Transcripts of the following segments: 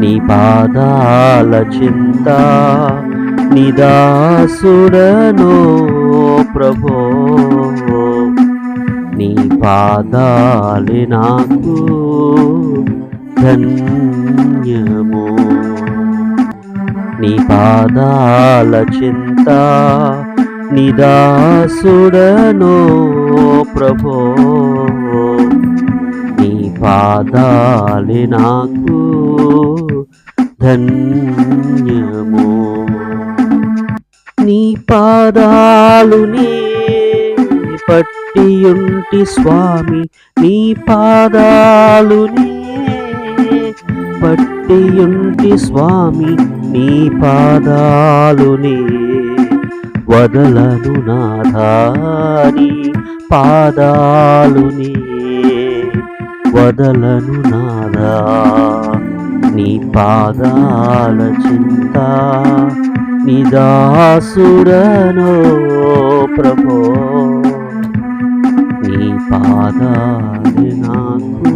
నీ పాదాల చింత నిదాసుడనో ప్రభో. నీ పాదాలి నాకు ధన్యము. నీ పాదాల చింత నిదాసుడనో ప్రభో. నీ పాదాలి నాకు ధన్యము. నీ పాదాలు నీ పట్టియుంటి స్వామి నీ పాదాలు నీ పట్టియుంటి స్వామి నీ పాదాలుని వదలను నాదాని పాదాలుని వదలను నాదా నీ పాదాల చింత నిదాసుడనో ప్రభో. నీ పాదాలు నాకు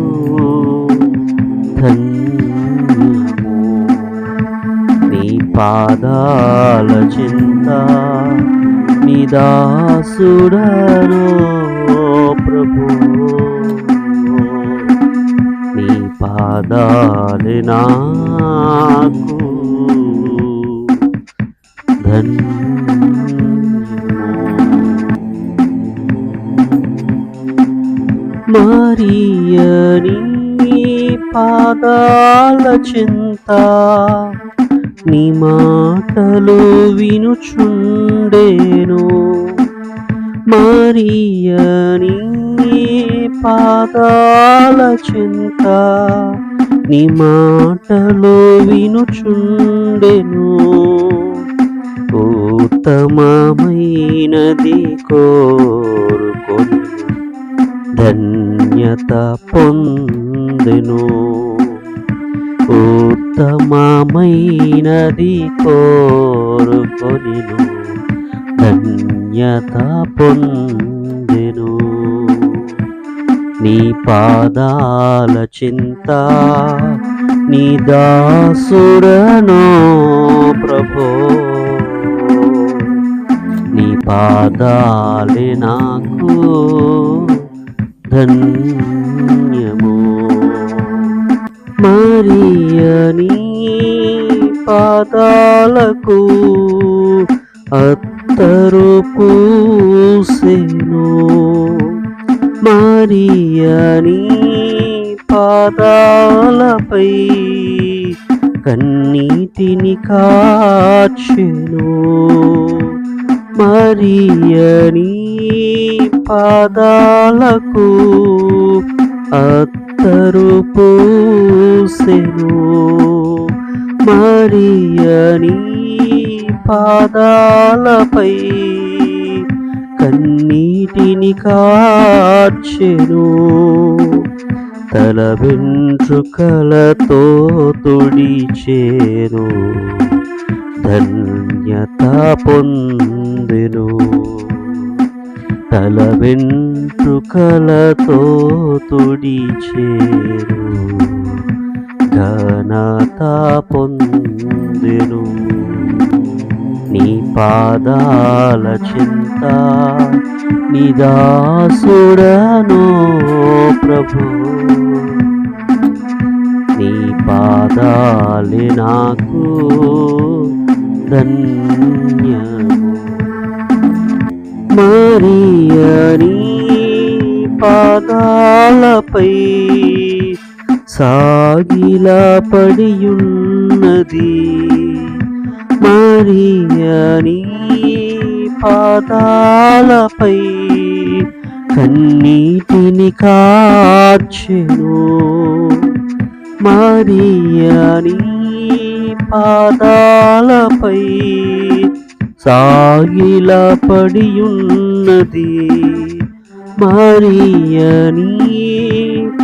ధన్యము. నీ పాదాల చింత నిదాసుడనో ప్రభు. పాదాలు నాకు ధన్యము మరియని పాదాల చింత నీ మాటలు వినుచుండేను. మరియని పాదాల చింత నీ మాటలు వినుచుండెను. ఉత్తమమైనది కోరుకొని ధన్యత పొందెను. ఉత్తమమైనది కోరుకొనిను ధన్యత పొందెను. నీ పాదాల చింత నీ దాసుడనో ప్రభో. నీ పాదాలే నాకు ధన్యము. మరియని పాదాలకు అత్తరు పూసెను. మరియని పాదాలపై కన్నీటిని కాచెను. మరియని పాదాలకు అత్తరు పూసెను. మరియని పాదాలపై కన్నీటిని కార్చెను తల వెంట్రుకలతో తుడిచేను ధన్యత పొందెను. తల వెంట్రుకలతో తుడిచేను ఘనత పొందెను. నీ పాదాల చింత నిదాసుడను ప్రభు. నీ పాదాలి నాకు ధన్యము. మరియని పాదాలపై సాగిలా పడియున్నది మరియని పాదాలపై కన్నీటిని కాచెను. మరియని పాదాలపై సాగిల ఉన్నది మరియని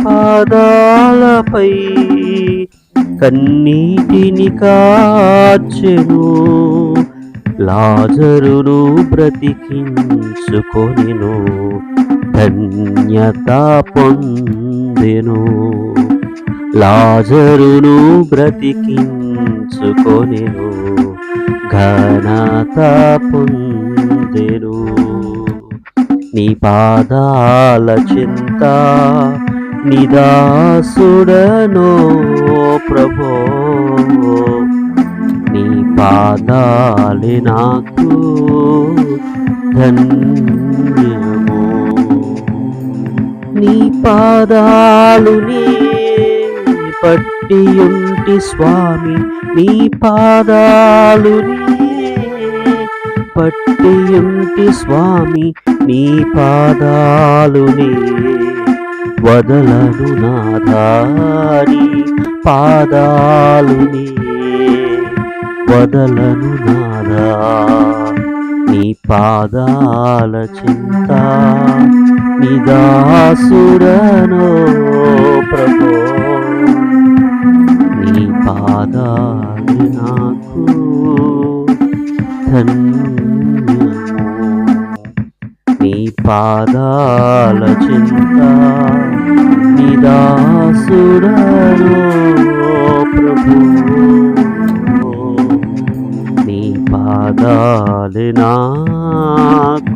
పాదాలపై కన్నీటిని కాచెను లాజరును బ్రతికించుకొనిను ధన్యత పొందెను. లాజరును బ్రతికించుకొనిను ఘనత పొందెను. నీ పాదాల చింత నిదాసుడనో ప్రభో నీ పాదాలే నాకు ధన్యము. నీ పాదాలు నీ ఉంటి స్వామి నీ పాదాలు పట్టి ఉంటి స్వామి నీ పాదాలు నీ వదలను నాదారి పాదాలు నీ వదలను నాదా నీ పాదాల చింత నిదాసురనో ప్రభో. నీ పాదాలు నాకు పాదాల చింత నిదాసురను ప్రభు. నీ పాదాలు నాకు